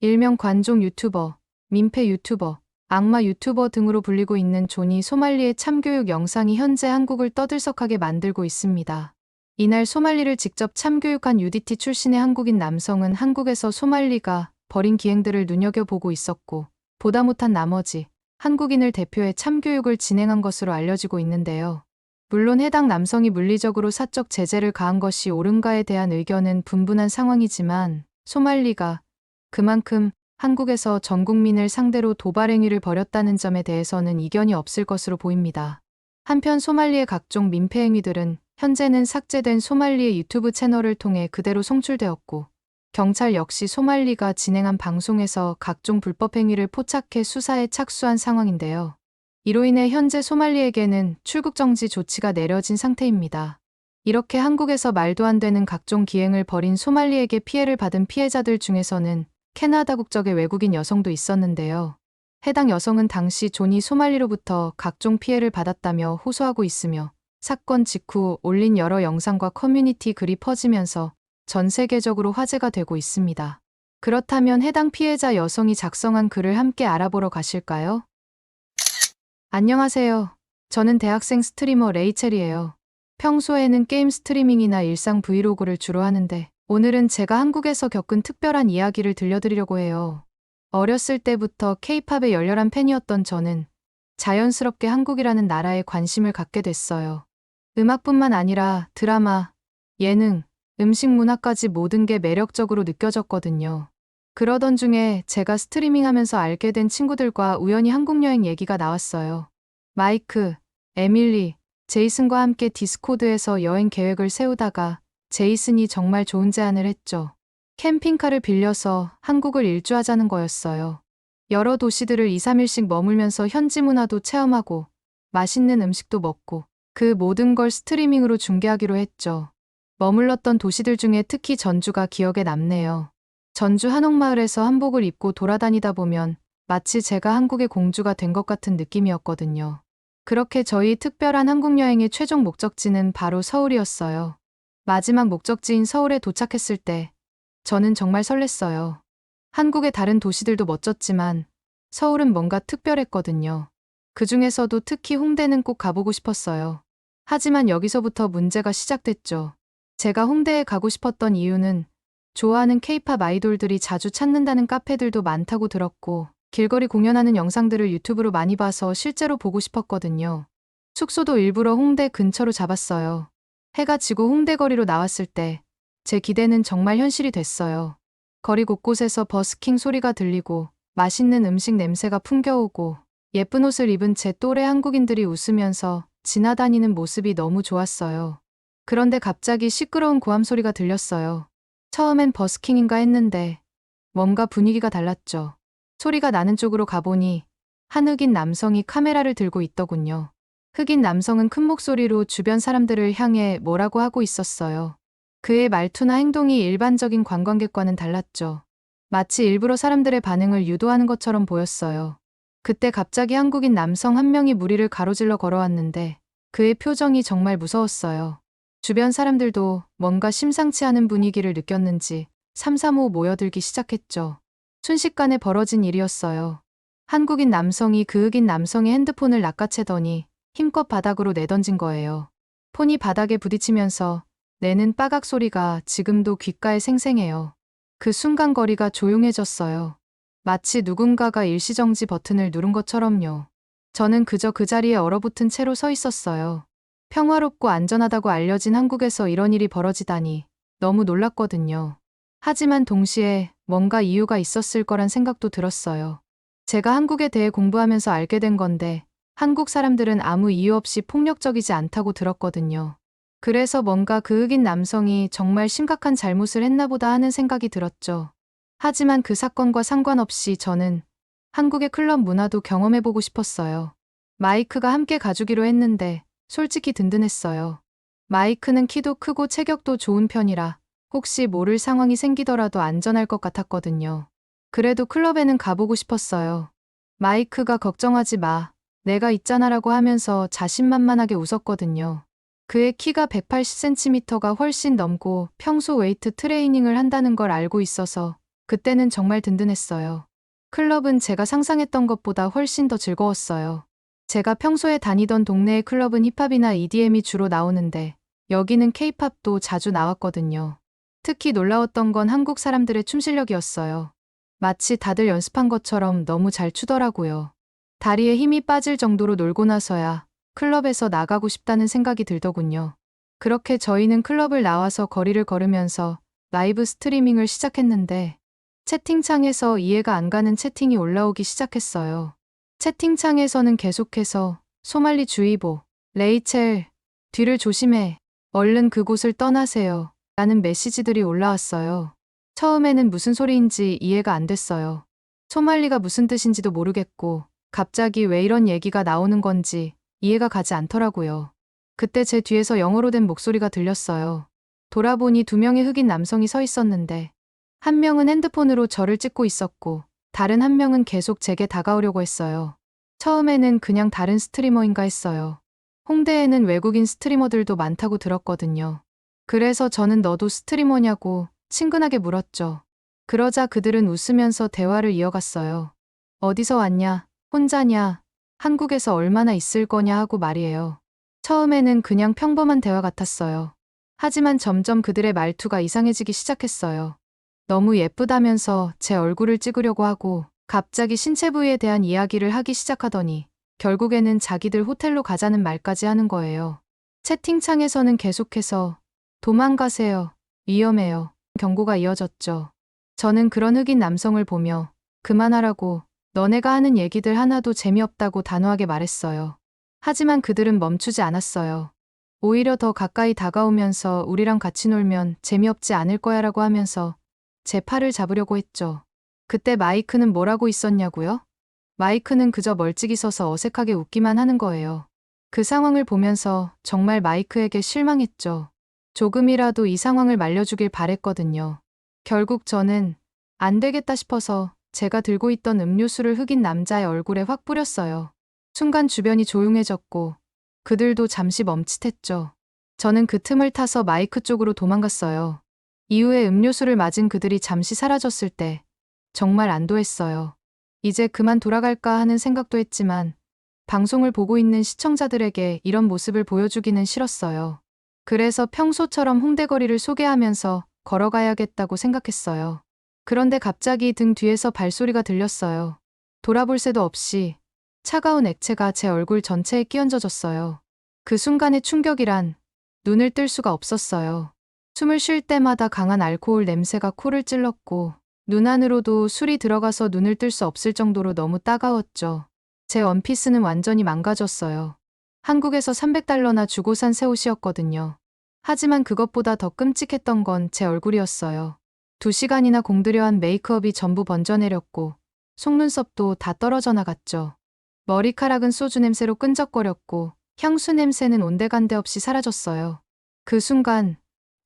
일명 관종 유튜버, 민폐 유튜버, 악마 유튜버 등으로 불리고 있는 존이 소말리의 참교육 영상이 현재 한국을 떠들썩하게 만들고 있습니다. 이날 소말리를 직접 참교육한 UDT 출신의 한국인 남성은 한국에서 소말리가 벌인 기행들을 눈여겨보고 있었고, 보다 못한 나머지 한국인을 대표해 참교육을 진행한 것으로 알려지고 있는데요. 물론 해당 남성이 물리적으로 사적 제재를 가한 것이 옳은가에 대한 의견은 분분한 상황이지만, 소말리가 그만큼 한국에서 전 국민을 상대로 도발 행위를 벌였다는 점에 대해서는 이견이 없을 것으로 보입니다. 한편 소말리의 각종 민폐 행위들은 현재는 삭제된 소말리의 유튜브 채널을 통해 그대로 송출되었고, 경찰 역시 소말리가 진행한 방송에서 각종 불법 행위를 포착해 수사에 착수한 상황인데요. 이로 인해 현재 소말리에게는 출국 정지 조치가 내려진 상태입니다. 이렇게 한국에서 말도 안 되는 각종 기행을 벌인 소말리에게 피해를 받은 피해자들 중에서는 캐나다 국적의 외국인 여성도 있었는데요. 해당 여성은 당시 존이 소말리로부터 각종 피해를 받았다며 호소하고 있으며 사건 직후 올린 여러 영상과 커뮤니티 글이 퍼지면서 전 세계적으로 화제가 되고 있습니다. 그렇다면 해당 피해자 여성이 작성한 글을 함께 알아보러 가실까요? 안녕하세요. 저는 대학생 스트리머 레이첼이에요. 평소에는 게임 스트리밍이나 일상 브이로그를 주로 하는데 오늘은 제가 한국에서 겪은 특별한 이야기를 들려드리려고 해요. 어렸을 때부터 케이팝의 열렬한 팬이었던 저는 자연스럽게 한국이라는 나라에 관심을 갖게 됐어요. 음악뿐만 아니라 드라마, 예능, 음식 문화까지 모든 게 매력적으로 느껴졌거든요. 그러던 중에 제가 스트리밍 하면서 알게 된 친구들과 우연히 한국 여행 얘기가 나왔어요. 마이크, 에밀리, 제이슨과 함께 디스코드에서 여행 계획을 세우다가 제이슨이 정말 좋은 제안을 했죠. 캠핑카를 빌려서 한국을 일주하자는 거였어요. 여러 도시들을 2, 3일씩 머물면서 현지 문화도 체험하고 맛있는 음식도 먹고 그 모든 걸 스트리밍으로 중계하기로 했죠. 머물렀던 도시들 중에 특히 전주가 기억에 남네요. 전주 한옥마을에서 한복을 입고 돌아다니다 보면 마치 제가 한국의 공주가 된 것 같은 느낌이었거든요. 그렇게 저희 특별한 한국 여행의 최종 목적지는 바로 서울이었어요. 마지막 목적지인 서울에 도착했을 때 저는 정말 설렜어요. 한국의 다른 도시들도 멋졌지만 서울은 뭔가 특별했거든요. 그 중에서도 특히 홍대는 꼭 가보고 싶었어요. 하지만 여기서부터 문제가 시작됐죠. 제가 홍대에 가고 싶었던 이유는 좋아하는 케이팝 아이돌들이 자주 찾는다는 카페들도 많다고 들었고 길거리 공연하는 영상들을 유튜브로 많이 봐서 실제로 보고 싶었거든요. 숙소도 일부러 홍대 근처로 잡았어요. 해가 지고 홍대 거리로 나왔을 때 제 기대는 정말 현실이 됐어요. 거리 곳곳에서 버스킹 소리가 들리고 맛있는 음식 냄새가 풍겨오고 예쁜 옷을 입은 제 또래 한국인들이 웃으면서 지나다니는 모습이 너무 좋았어요. 그런데 갑자기 시끄러운 고함 소리가 들렸어요. 처음엔 버스킹인가 했는데 뭔가 분위기가 달랐죠. 소리가 나는 쪽으로 가보니 한 흑인 남성이 카메라를 들고 있더군요. 흑인 남성은 큰 목소리로 주변 사람들을 향해 뭐라고 하고 있었어요. 그의 말투나 행동이 일반적인 관광객과는 달랐죠. 마치 일부러 사람들의 반응을 유도하는 것처럼 보였어요. 그때 갑자기 한국인 남성 한 명이 무리를 가로질러 걸어왔는데 그의 표정이 정말 무서웠어요. 주변 사람들도 뭔가 심상치 않은 분위기를 느꼈는지 삼삼오오 모여들기 시작했죠. 순식간에 벌어진 일이었어요. 한국인 남성이 그 흑인 남성의 핸드폰을 낚아채더니 힘껏 바닥으로 내던진 거예요. 폰이 바닥에 부딪히면서 내는 빠각 소리가 지금도 귓가에 생생해요. 그 순간 거리가 조용해졌어요. 마치 누군가가 일시정지 버튼을 누른 것처럼요. 저는 그저 그 자리에 얼어붙은 채로 서 있었어요. 평화롭고 안전하다고 알려진 한국에서 이런 일이 벌어지다니 너무 놀랐거든요. 하지만 동시에 뭔가 이유가 있었을 거란 생각도 들었어요. 제가 한국에 대해 공부하면서 알게 된 건데 한국 사람들은 아무 이유 없이 폭력적이지 않다고 들었거든요. 그래서 뭔가 그 흑인 남성이 정말 심각한 잘못을 했나 보다 하는 생각이 들었죠. 하지만 그 사건과 상관없이 저는 한국의 클럽 문화도 경험해보고 싶었어요. 마이크가 함께 가주기로 했는데 솔직히 든든했어요. 마이크는 키도 크고 체격도 좋은 편이라 혹시 모를 상황이 생기더라도 안전할 것 같았거든요. 그래도 클럽에는 가보고 싶었어요. 마이크가 걱정하지 마. 내가 있잖아라고 하면서 자신만만하게 웃었거든요. 그의 키가 180cm가 훨씬 넘고 평소 웨이트 트레이닝을 한다는 걸 알고 있어서 그때는 정말 든든했어요. 클럽은 제가 상상했던 것보다 훨씬 더 즐거웠어요. 제가 평소에 다니던 동네의 클럽은 힙합이나 EDM이 주로 나오는데 여기는 케이팝도 자주 나왔거든요. 특히 놀라웠던 건 한국 사람들의 춤 실력이었어요. 마치 다들 연습한 것처럼 너무 잘 추더라고요. 다리에 힘이 빠질 정도로 놀고 나서야 클럽에서 나가고 싶다는 생각이 들더군요. 그렇게 저희는 클럽을 나와서 거리를 걸으면서 라이브 스트리밍을 시작했는데 채팅창에서 이해가 안 가는 채팅이 올라오기 시작했어요. 채팅창에서는 계속해서 소말리 주의보, 레이첼, 뒤를 조심해, 얼른 그곳을 떠나세요. 라는 메시지들이 올라왔어요. 처음에는 무슨 소리인지 이해가 안 됐어요. 소말리가 무슨 뜻인지도 모르겠고, 갑자기 왜 이런 얘기가 나오는 건지 이해가 가지 않더라고요. 그때 제 뒤에서 영어로 된 목소리가 들렸어요. 돌아보니 두 명의 흑인 남성이 서 있었는데, 한 명은 핸드폰으로 저를 찍고 있었고, 다른 한 명은 계속 제게 다가오려고 했어요. 처음에는 그냥 다른 스트리머인가 했어요. 홍대에는 외국인 스트리머들도 많다고 들었거든요. 그래서 저는 너도 스트리머냐고 친근하게 물었죠. 그러자 그들은 웃으면서 대화를 이어갔어요. 어디서 왔냐? 혼자냐? 한국에서 얼마나 있을 거냐 하고 말이에요. 처음에는 그냥 평범한 대화 같았어요. 하지만 점점 그들의 말투가 이상해지기 시작했어요. 너무 예쁘다면서 제 얼굴을 찍으려고 하고 갑자기 신체 부위에 대한 이야기를 하기 시작하더니 결국에는 자기들 호텔로 가자는 말까지 하는 거예요. 채팅창에서는 계속해서 도망가세요. 위험해요. 경고가 이어졌죠. 저는 그런 흑인 남성을 보며 그만하라고 너네가 하는 얘기들 하나도 재미없다고 단호하게 말했어요. 하지만 그들은 멈추지 않았어요. 오히려 더 가까이 다가오면서 우리랑 같이 놀면 재미없지 않을 거야 라고 하면서 제 팔을 잡으려고 했죠. 그때 마이크는 뭐라고 있었냐고요? 마이크는 그저 멀찍이 서서 어색하게 웃기만 하는 거예요. 그 상황을 보면서 정말 마이크에게 실망했죠. 조금이라도 이 상황을 말려주길 바랬거든요. 결국 저는 안 되겠다 싶어서 제가 들고 있던 음료수를 흑인 남자의 얼굴에 확 뿌렸어요. 순간 주변이 조용해졌고 그들도 잠시 멈칫했죠. 저는 그 틈을 타서 마이크 쪽으로 도망갔어요. 이후에 음료수를 맞은 그들이 잠시 사라졌을 때 정말 안도했어요. 이제 그만 돌아갈까 하는 생각도 했지만 방송을 보고 있는 시청자들에게 이런 모습을 보여주기는 싫었어요. 그래서 평소처럼 홍대거리를 소개하면서 걸어가야겠다고 생각했어요. 그런데 갑자기 등 뒤에서 발소리가 들렸어요. 돌아볼 새도 없이 차가운 액체가 제 얼굴 전체에 끼얹어졌어요. 그 순간의 충격이란 눈을 뜰 수가 없었어요. 숨을 쉴 때마다 강한 알코올 냄새가 코를 찔렀고 눈 안으로도 술이 들어가서 눈을 뜰 수 없을 정도로 너무 따가웠죠. 제 원피스는 완전히 망가졌어요. 한국에서 300달러나 주고 산 새 옷이었거든요. 하지만 그것보다 더 끔찍했던 건 제 얼굴이었어요. 두 시간이나 공들여 한 메이크업이 전부 번져내렸고 속눈썹도 다 떨어져 나갔죠. 머리카락은 소주 냄새로 끈적거렸고 향수 냄새는 온데간데 없이 사라졌어요. 그 순간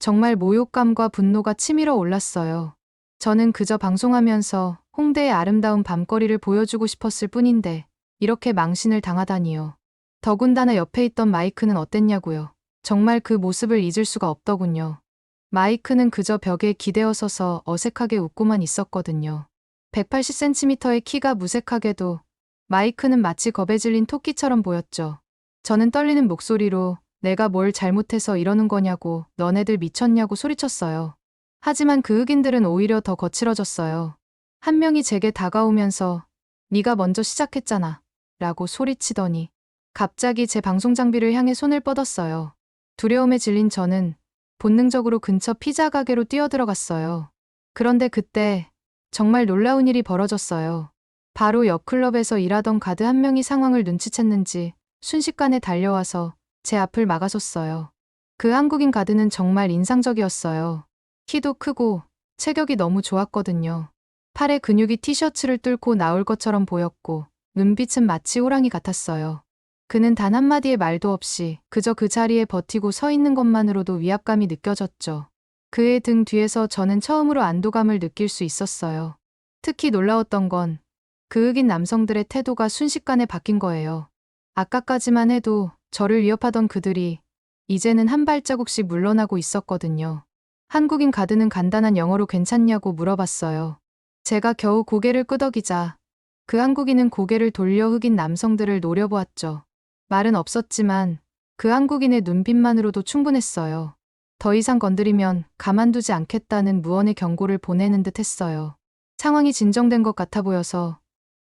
정말 모욕감과 분노가 치밀어 올랐어요. 저는 그저 방송하면서 홍대의 아름다운 밤거리를 보여주고 싶었을 뿐인데 이렇게 망신을 당하다니요. 더군다나 옆에 있던 마이크는 어땠냐고요. 정말 그 모습을 잊을 수가 없더군요. 마이크는 그저 벽에 기대어 서서 어색하게 웃고만 있었거든요. 180cm의 키가 무색하게도 마이크는 마치 겁에 질린 토끼처럼 보였죠. 저는 떨리는 목소리로 내가 뭘 잘못해서 이러는 거냐고 너네들 미쳤냐고 소리쳤어요. 하지만 그 흑인들은 오히려 더 거칠어졌어요. 한 명이 제게 다가오면서 네가 먼저 시작했잖아 라고 소리치더니 갑자기 제 방송 장비를 향해 손을 뻗었어요. 두려움에 질린 저는 본능적으로 근처 피자 가게로 뛰어들어갔어요. 그런데 그때 정말 놀라운 일이 벌어졌어요. 바로 옆 클럽에서 일하던 가드 한 명이 상황을 눈치챘는지 순식간에 달려와서 제 앞을 막아섰어요. 그 한국인 가드는 정말 인상적이었어요. 키도 크고 체격이 너무 좋았거든요. 팔에 근육이 티셔츠를 뚫고 나올 것처럼 보였고 눈빛은 마치 호랑이 같았어요. 그는 단 한마디의 말도 없이 그저 그 자리에 버티고 서 있는 것만으로도 위압감이 느껴졌죠. 그의 등 뒤에서 저는 처음으로 안도감을 느낄 수 있었어요. 특히 놀라웠던 건 그 흑인 남성들의 태도가 순식간에 바뀐 거예요. 아까까지만 해도 저를 위협하던 그들이 이제는 한 발자국씩 물러나고 있었거든요. 한국인 가드는 간단한 영어로 괜찮냐고 물어봤어요. 제가 겨우 고개를 끄덕이자 그 한국인은 고개를 돌려 흑인 남성들을 노려보았죠. 말은 없었지만 그 한국인의 눈빛만으로도 충분했어요. 더 이상 건드리면 가만두지 않겠다는 무언의 경고를 보내는 듯 했어요. 상황이 진정된 것 같아 보여서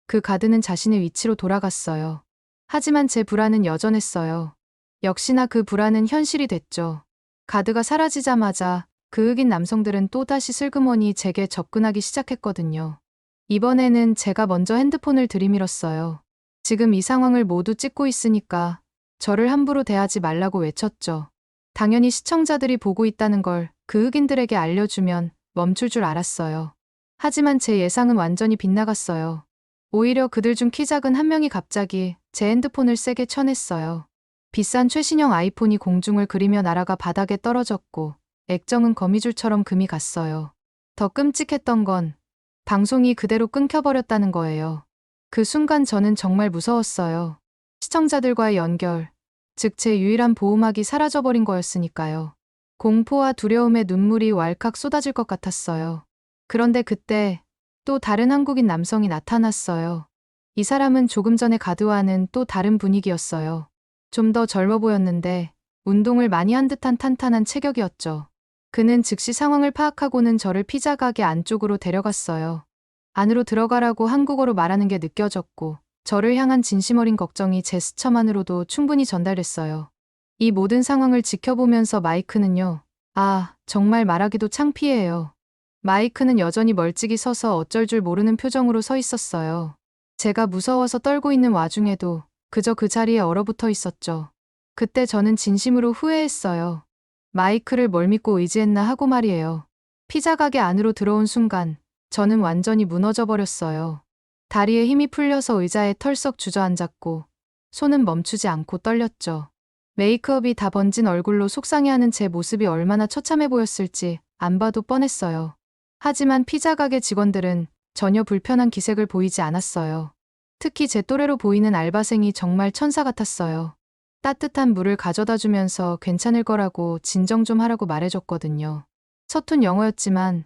그 가드는 자신의 위치로 돌아갔어요. 하지만 제 불안은 여전했어요. 역시나 그 불안은 현실이 됐죠. 가드가 사라지자마자 그 흑인 남성들은 또다시 슬그머니 제게 접근하기 시작했거든요. 이번에는 제가 먼저 핸드폰을 들이밀었어요. 지금 이 상황을 모두 찍고 있으니까 저를 함부로 대하지 말라고 외쳤죠. 당연히 시청자들이 보고 있다는 걸 그 흑인들에게 알려주면 멈출 줄 알았어요. 하지만 제 예상은 완전히 빗나갔어요. 오히려 그들 중 키 작은 한 명이 갑자기 제 핸드폰을 세게 쳐냈어요. 비싼 최신형 아이폰이 공중을 그리며 날아가 바닥에 떨어졌고 액정은 거미줄처럼 금이 갔어요. 더 끔찍했던 건 방송이 그대로 끊겨버렸다는 거예요. 그 순간 저는 정말 무서웠어요. 시청자들과의 연결, 즉 제 유일한 보호막이 사라져버린 거였으니까요. 공포와 두려움에 눈물이 왈칵 쏟아질 것 같았어요. 그런데 그때 또 다른 한국인 남성이 나타났어요. 이 사람은 조금 전에 가드와는 또 다른 분위기였어요. 좀 더 젊어 보였는데 운동을 많이 한 듯한 탄탄한 체격이었죠. 그는 즉시 상황을 파악하고는 저를 피자 가게 안쪽으로 데려갔어요. 안으로 들어가라고 한국어로 말하는 게 느껴졌고 저를 향한 진심 어린 걱정이 제스처만으로도 충분히 전달됐어요. 이 모든 상황을 지켜보면서 마이크는요. 아, 정말 말하기도 창피해요. 마이크는 여전히 멀찍이 서서 어쩔 줄 모르는 표정으로 서 있었어요. 제가 무서워서 떨고 있는 와중에도 그저 그 자리에 얼어붙어 있었죠. 그때 저는 진심으로 후회했어요. 마이크를 뭘 믿고 의지했나 하고 말이에요. 피자 가게 안으로 들어온 순간 저는 완전히 무너져 버렸어요. 다리에 힘이 풀려서 의자에 털썩 주저앉았고 손은 멈추지 않고 떨렸죠. 메이크업이 다 번진 얼굴로 속상해하는 제 모습이 얼마나 처참해 보였을지 안 봐도 뻔했어요. 하지만 피자 가게 직원들은 전혀 불편한 기색을 보이지 않았어요. 특히 제 또래로 보이는 알바생이 정말 천사 같았어요. 따뜻한 물을 가져다 주면서 괜찮을 거라고 진정 좀 하라고 말해줬거든요. 서툰 영어였지만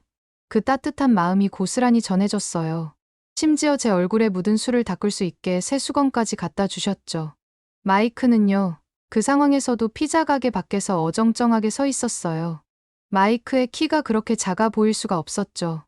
그 따뜻한 마음이 고스란히 전해졌어요. 심지어 제 얼굴에 묻은 술을 닦을 수 있게 새 수건까지 갖다 주셨죠. 마이크는요, 그 상황에서도 피자 가게 밖에서 어정쩡하게 서 있었어요. 마이크의 키가 그렇게 작아 보일 수가 없었죠.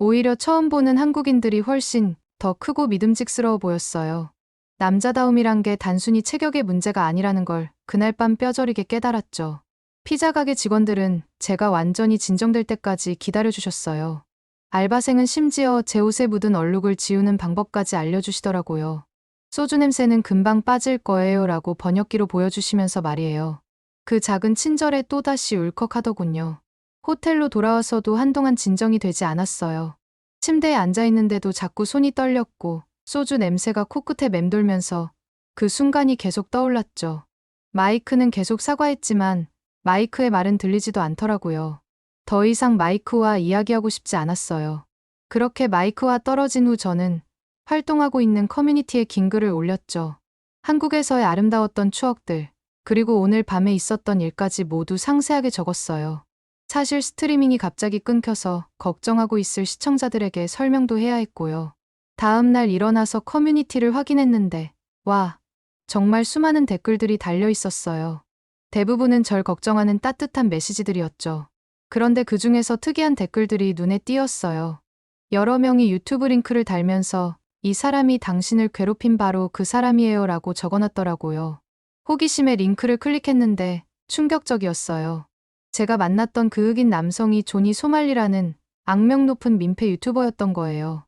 오히려 처음 보는 한국인들이 훨씬 더 크고 믿음직스러워 보였어요. 남자다움이란 게 단순히 체격의 문제가 아니라는 걸 그날 밤 뼈저리게 깨달았죠. 피자 가게 직원들은 제가 완전히 진정될 때까지 기다려주셨어요. 알바생은 심지어 제 옷에 묻은 얼룩을 지우는 방법까지 알려주시더라고요. 소주 냄새는 금방 빠질 거예요 라고 번역기로 보여주시면서 말이에요. 그 작은 친절에 또다시 울컥하더군요. 호텔로 돌아와서도 한동안 진정이 되지 않았어요. 침대에 앉아 있는데도 자꾸 손이 떨렸고 소주 냄새가 코끝에 맴돌면서 그 순간이 계속 떠올랐죠. 마이크는 계속 사과했지만 마이크의 말은 들리지도 않더라고요. 더 이상 마이크와 이야기하고 싶지 않았어요. 그렇게 마이크와 떨어진 후 저는 활동하고 있는 커뮤니티에 긴 글을 올렸죠. 한국에서의 아름다웠던 추억들, 그리고 오늘 밤에 있었던 일까지 모두 상세하게 적었어요. 사실 스트리밍이 갑자기 끊겨서 걱정하고 있을 시청자들에게 설명도 해야 했고요. 다음 날 일어나서 커뮤니티를 확인했는데, 와, 정말 수많은 댓글들이 달려 있었어요. 대부분은 절 걱정하는 따뜻한 메시지들이었죠. 그런데 그 중에서 특이한 댓글들이 눈에 띄었어요. 여러 명이 유튜브 링크를 달면서 이 사람이 당신을 괴롭힌 바로 그 사람이에요 라고 적어놨더라고요. 호기심에 링크를 클릭했는데 충격적이었어요. 제가 만났던 그 흑인 남성이 조니 소말리라는 악명 높은 민폐 유튜버였던 거예요.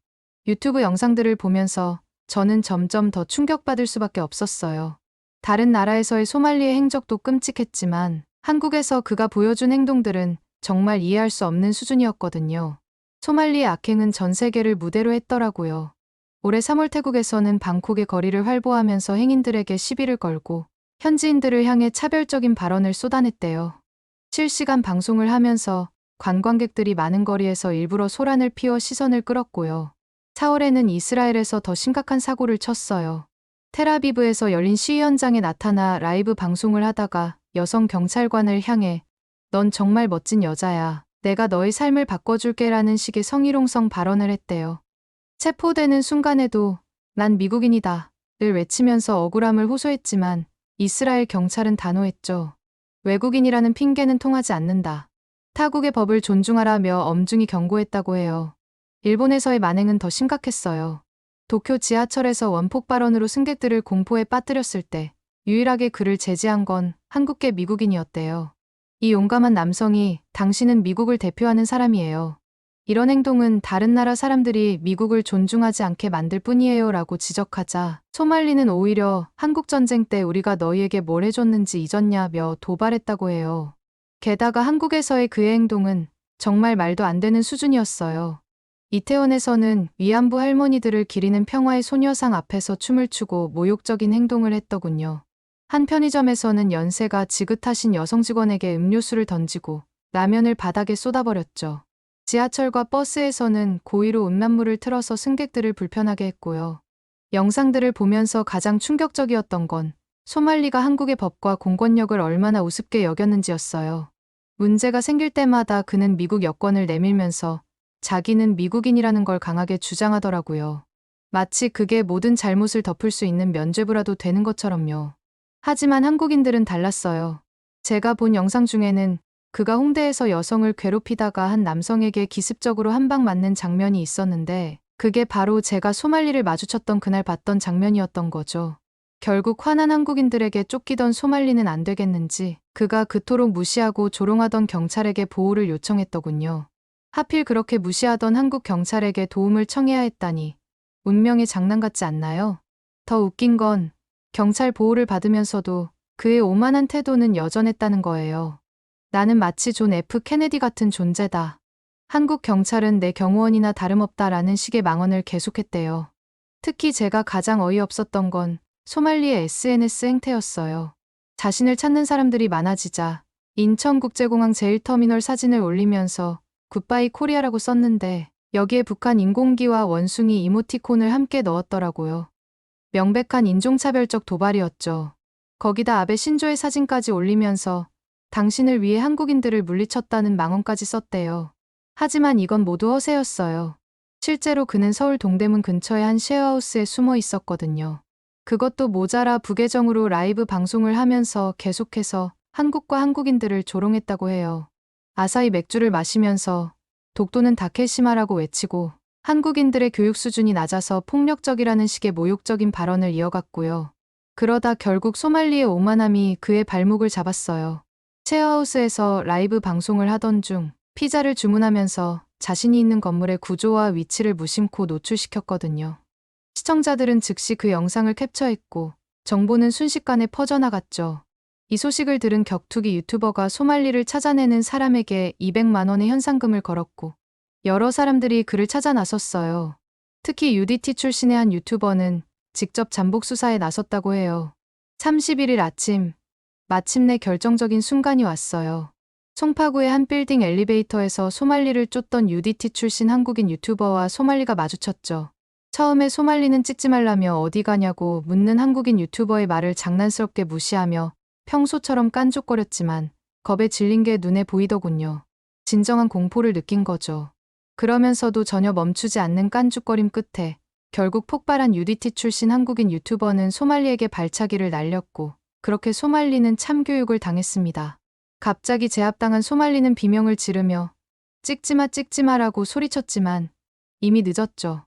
유튜브 영상들을 보면서 저는 점점 더 충격받을 수밖에 없었어요. 다른 나라에서의 소말리의 행적도 끔찍했지만 한국에서 그가 보여준 행동들은 정말 이해할 수 없는 수준이었거든요. 소말리의 악행은 전 세계를 무대로 했더라고요. 올해 3월 태국에서는 방콕의 거리를 활보하면서 행인들에게 시비를 걸고 현지인들을 향해 차별적인 발언을 쏟아냈대요. 실시간 방송을 하면서 관광객들이 많은 거리에서 일부러 소란을 피워 시선을 끌었고요. 4월에는 이스라엘에서 더 심각한 사고를 쳤어요. 테라비브에서 열린 시위 현장에 나타나 라이브 방송을 하다가 여성 경찰관을 향해 넌 정말 멋진 여자야. 내가 너의 삶을 바꿔줄게 라는 식의 성희롱성 발언을 했대요. 체포되는 순간에도 난 미국인이다. 를 외치면서 억울함을 호소했지만 이스라엘 경찰은 단호했죠. 외국인이라는 핑계는 통하지 않는다. 타국의 법을 존중하라며 엄중히 경고했다고 해요. 일본에서의 만행은 더 심각했어요. 도쿄 지하철에서 원폭 발언으로 승객들을 공포에 빠뜨렸을 때 유일하게 그를 제지한 건 한국계 미국인이었대요. 이 용감한 남성이 당신은 미국을 대표하는 사람이에요. 이런 행동은 다른 나라 사람들이 미국을 존중하지 않게 만들 뿐이에요 라고 지적하자 소말리는 오히려 한국전쟁 때 우리가 너희에게 뭘 해줬는지 잊었냐며 도발했다고 해요. 게다가 한국에서의 그의 행동은 정말 말도 안 되는 수준이었어요. 이태원에서는 위안부 할머니들을 기리는 평화의 소녀상 앞에서 춤을 추고 모욕적인 행동을 했더군요. 한 편의점에서는 연세가 지긋하신 여성 직원에게 음료수를 던지고 라면을 바닥에 쏟아버렸죠. 지하철과 버스에서는 고의로 음란물을 틀어서 승객들을 불편하게 했고요. 영상들을 보면서 가장 충격적이었던 건 소말리가 한국의 법과 공권력을 얼마나 우습게 여겼는지였어요. 문제가 생길 때마다 그는 미국 여권을 내밀면서 자기는 미국인이라는 걸 강하게 주장하더라고요. 마치 그게 모든 잘못을 덮을 수 있는 면죄부라도 되는 것처럼요. 하지만 한국인들은 달랐어요. 제가 본 영상 중에는 그가 홍대에서 여성을 괴롭히다가 한 남성에게 기습적으로 한 방 맞는 장면이 있었는데 그게 바로 제가 소말리를 마주쳤던 그날 봤던 장면이었던 거죠. 결국 화난 한국인들에게 쫓기던 소말리는 안 되겠는지 그가 그토록 무시하고 조롱하던 경찰에게 보호를 요청했더군요. 하필 그렇게 무시하던 한국 경찰에게 도움을 청해야 했다니 운명의 장난 같지 않나요? 더 웃긴 건 경찰 보호를 받으면서도 그의 오만한 태도는 여전했다는 거예요. 나는 마치 존 F 케네디 같은 존재다. 한국 경찰은 내 경호원이나 다름없다라는 식의 망언을 계속했대요. 특히 제가 가장 어이없었던 건 소말리의 SNS 행태였어요. 자신을 찾는 사람들이 많아지자 인천국제공항 제1터미널 사진을 올리면서 굿바이 코리아라고 썼는데 여기에 북한 인공기와 원숭이 이모티콘을 함께 넣었더라고요. 명백한 인종차별적 도발이었죠. 거기다 아베 신조의 사진까지 올리면서 당신을 위해 한국인들을 물리쳤다는 망언까지 썼대요. 하지만 이건 모두 허세였어요. 실제로 그는 서울 동대문 근처의 한 쉐어하우스에 숨어 있었거든요. 그것도 모자라 부계정으로 라이브 방송을 하면서 계속해서 한국과 한국인들을 조롱했다고 해요. 아사히 맥주를 마시면서 독도는 다케시마라고 외치고 한국인들의 교육 수준이 낮아서 폭력적이라는 식의 모욕적인 발언을 이어갔고요. 그러다 결국 소말리의 오만함이 그의 발목을 잡았어요. 셰어하우스에서 라이브 방송을 하던 중 피자를 주문하면서 자신이 있는 건물의 구조와 위치를 무심코 노출시켰거든요. 시청자들은 즉시 그 영상을 캡처했고 정보는 순식간에 퍼져나갔죠. 이 소식을 들은 격투기 유튜버가 소말리를 찾아내는 사람에게 200만 원의 현상금을 걸었고 여러 사람들이 그를 찾아 나섰어요. 특히 UDT 출신의 한 유튜버는 직접 잠복 수사에 나섰다고 해요. 31일 아침 마침내 결정적인 순간이 왔어요. 송파구의 한 빌딩 엘리베이터에서 소말리를 쫓던 UDT 출신 한국인 유튜버와 소말리가 마주쳤죠. 처음에 소말리는 찍지 말라며 어디 가냐고 묻는 한국인 유튜버의 말을 장난스럽게 무시하며 평소처럼 깐족거렸지만 겁에 질린 게 눈에 보이더군요. 진정한 공포를 느낀 거죠. 그러면서도 전혀 멈추지 않는 깐죽거림 끝에 결국 폭발한 UDT 출신 한국인 유튜버는 소말리에게 발차기를 날렸고 그렇게 소말리는 참교육을 당했습니다. 갑자기 제압당한 소말리는 비명을 지르며 찍지마 찍지마라고 소리쳤지만 이미 늦었죠.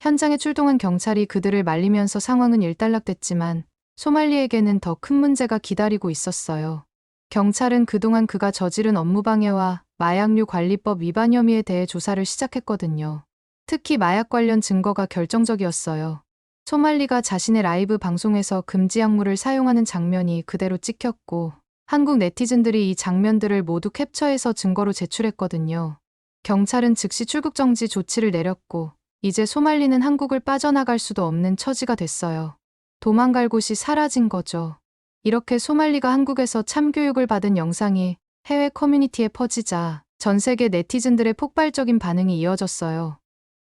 현장에 출동한 경찰이 그들을 말리면서 상황은 일단락됐지만 소말리에게는 더 큰 문제가 기다리고 있었어요. 경찰은 그동안 그가 저지른 업무방해와 마약류 관리법 위반 혐의에 대해 조사를 시작했거든요. 특히 마약 관련 증거가 결정적이었어요. 소말리가 자신의 라이브 방송에서 금지 약물을 사용하는 장면이 그대로 찍혔고 한국 네티즌들이 이 장면들을 모두 캡처해서 증거로 제출했거든요. 경찰은 즉시 출국 정지 조치를 내렸고 이제 소말리는 한국을 빠져나갈 수도 없는 처지가 됐어요. 도망갈 곳이 사라진 거죠. 이렇게 소말리가 한국에서 참교육을 받은 영상이 해외 커뮤니티에 퍼지자 전 세계 네티즌들의 폭발적인 반응이 이어졌어요.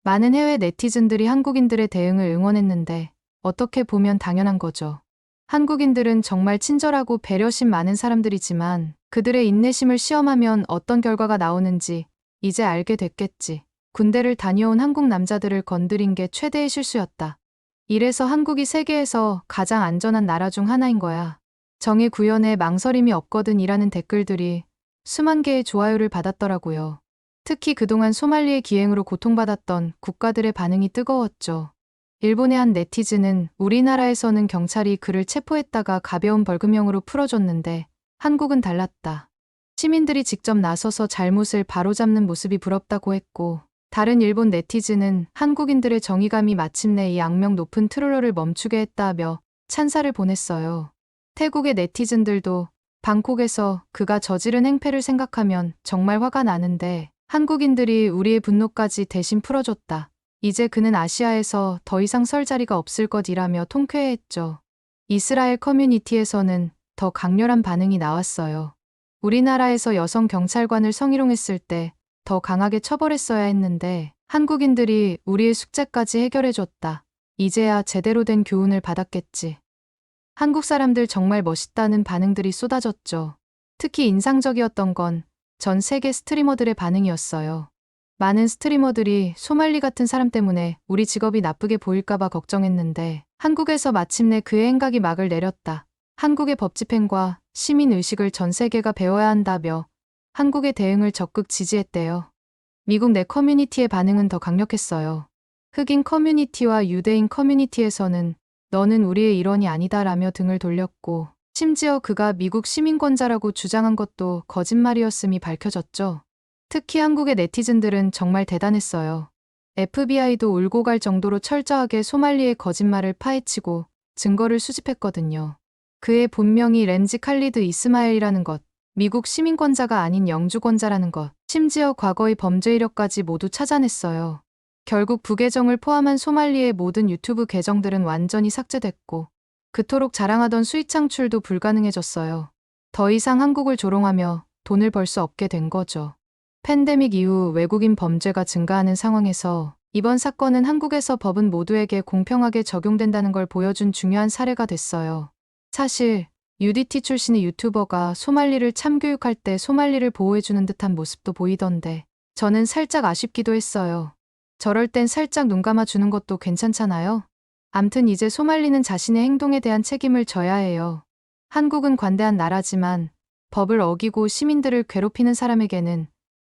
많은 해외 네티즌들이 한국인들의 대응을 응원했는데 어떻게 보면 당연한 거죠. 한국인들은 정말 친절하고 배려심 많은 사람들이지만 그들의 인내심을 시험하면 어떤 결과가 나오는지 이제 알게 됐겠지. 군대를 다녀온 한국 남자들을 건드린 게 최대의 실수였다. 이래서 한국이 세계에서 가장 안전한 나라 중 하나인 거야. 정의 구현에 망설임이 없거든 이라는 댓글들이 수만 개의 좋아요를 받았더라고요. 특히 그동안 소말리의 기행으로 고통받았던 국가들의 반응이 뜨거웠죠. 일본의 한 네티즌은 우리나라에서는 경찰이 그를 체포했다가 가벼운 벌금형으로 풀어줬는데 한국은 달랐다. 시민들이 직접 나서서 잘못을 바로잡는 모습이 부럽다고 했고 다른 일본 네티즌은 한국인들의 정의감이 마침내 이 악명 높은 트롤러를 멈추게 했다며 찬사를 보냈어요. 태국의 네티즌들도 방콕에서 그가 저지른 행패를 생각하면 정말 화가 나는데 한국인들이 우리의 분노까지 대신 풀어줬다. 이제 그는 아시아에서 더 이상 설 자리가 없을 것이라며 통쾌해했죠. 이스라엘 커뮤니티에서는 더 강렬한 반응이 나왔어요. 우리나라에서 여성 경찰관을 성희롱했을 때 더 강하게 처벌했어야 했는데 한국인들이 우리의 숙제까지 해결해줬다. 이제야 제대로 된 교훈을 받았겠지. 한국 사람들 정말 멋있다는 반응들이 쏟아졌죠. 특히 인상적이었던 건 전 세계 스트리머들의 반응이었어요. 많은 스트리머들이 소말리 같은 사람 때문에 우리 직업이 나쁘게 보일까봐 걱정했는데 한국에서 마침내 그의 행각이 막을 내렸다. 한국의 법 집행과 시민 의식을 전 세계가 배워야 한다며 한국의 대응을 적극 지지했대요. 미국 내 커뮤니티의 반응은 더 강력했어요. 흑인 커뮤니티와 유대인 커뮤니티에서는 너는 우리의 일원이 아니다라며 등을 돌렸고 심지어 그가 미국 시민권자라고 주장한 것도 거짓말이었음이 밝혀졌죠. 특히 한국의 네티즌들은 정말 대단했어요. FBI도 울고 갈 정도로 철저하게 소말리의 거짓말을 파헤치고 증거를 수집했거든요. 그의 본명이 렌지 칼리드 이스마엘이라는 것, 미국 시민권자가 아닌 영주권자라는 것, 심지어 과거의 범죄 이력까지 모두 찾아냈어요. 결국 부계정을 포함한 소말리의 모든 유튜브 계정들은 완전히 삭제됐고 그토록 자랑하던 수익 창출도 불가능해졌어요. 더 이상 한국을 조롱하며 돈을 벌 수 없게 된 거죠. 팬데믹 이후 외국인 범죄가 증가하는 상황에서 이번 사건은 한국에서 법은 모두에게 공평하게 적용된다는 걸 보여준 중요한 사례가 됐어요. 사실 UDT 출신의 유튜버가 소말리를 참교육할 때 소말리를 보호해주는 듯한 모습도 보이던데 저는 살짝 아쉽기도 했어요. 저럴 땐 살짝 눈 감아주는 것도 괜찮잖아요. 암튼 이제 소말리는 자신의 행동에 대한 책임을 져야 해요. 한국은 관대한 나라지만 법을 어기고 시민들을 괴롭히는 사람에게는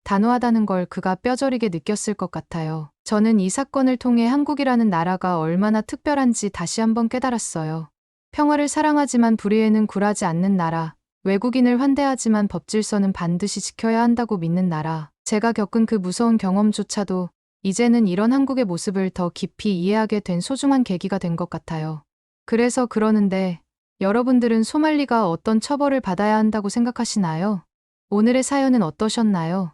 단호하다는 걸 그가 뼈저리게 느꼈을 것 같아요. 저는 이 사건을 통해 한국이라는 나라가 얼마나 특별한지 다시 한번 깨달았어요. 평화를 사랑하지만 불의에는 굴하지 않는 나라, 외국인을 환대하지만 법질서는 반드시 지켜야 한다고 믿는 나라. 제가 겪은 그 무서운 경험조차도 이제는 이런 한국의 모습을 더 깊이 이해하게 된 소중한 계기가 된 것 같아요. 그래서 그러는데 여러분들은 소말리가 어떤 처벌을 받아야 한다고 생각하시나요? 오늘의 사연은 어떠셨나요?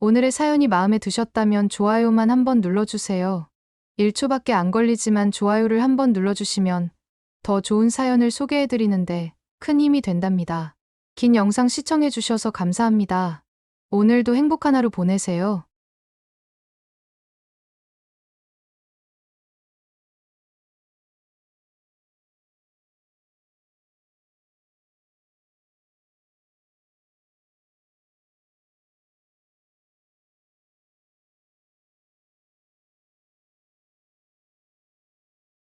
오늘의 사연이 마음에 드셨다면 좋아요만 한번 눌러주세요. 1초밖에 안 걸리지만 좋아요를 한번 눌러주시면 더 좋은 사연을 소개해드리는데 큰 힘이 된답니다. 긴 영상 시청해주셔서 감사합니다. 오늘도 행복한 하루 보내세요.